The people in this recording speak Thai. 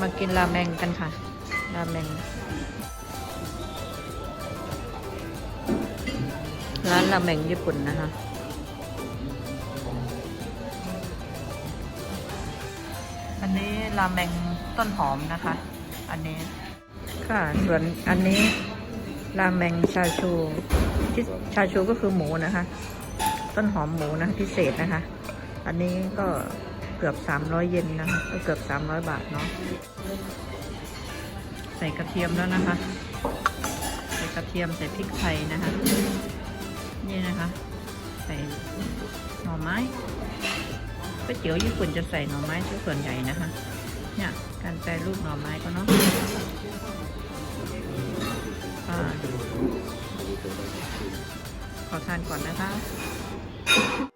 มากินราเมงกันค่ะ ราเมง ร้านราเมงญี่ปุ่นนะคะอันนี้ราเมงต้นหอมนะคะ อันนี้ ค่ะ ส่วนอันนี้ราเมงชาชูที่ชาชูก็คือหมูนะคะ ต้นหอมหมูนะพิเศษนะคะ อันนี้ก็ เกือบ 300 เยนนะคะก็เกือบ 300 บาทเนาะใส่กระเทียมแล้วนะคะ ใส่กระเทียมใส่พริกไทยนะคะ นี่นะคะ ใส่หน่อไม้ก๋วยเตี๋ยวญี่ปุ่นจะใส่หน่อไม้ส่วนใหญ่นะคะ เนี่ยการแปรรูปหน่อไม้ก็เนาะขอทานก่อนนะคะ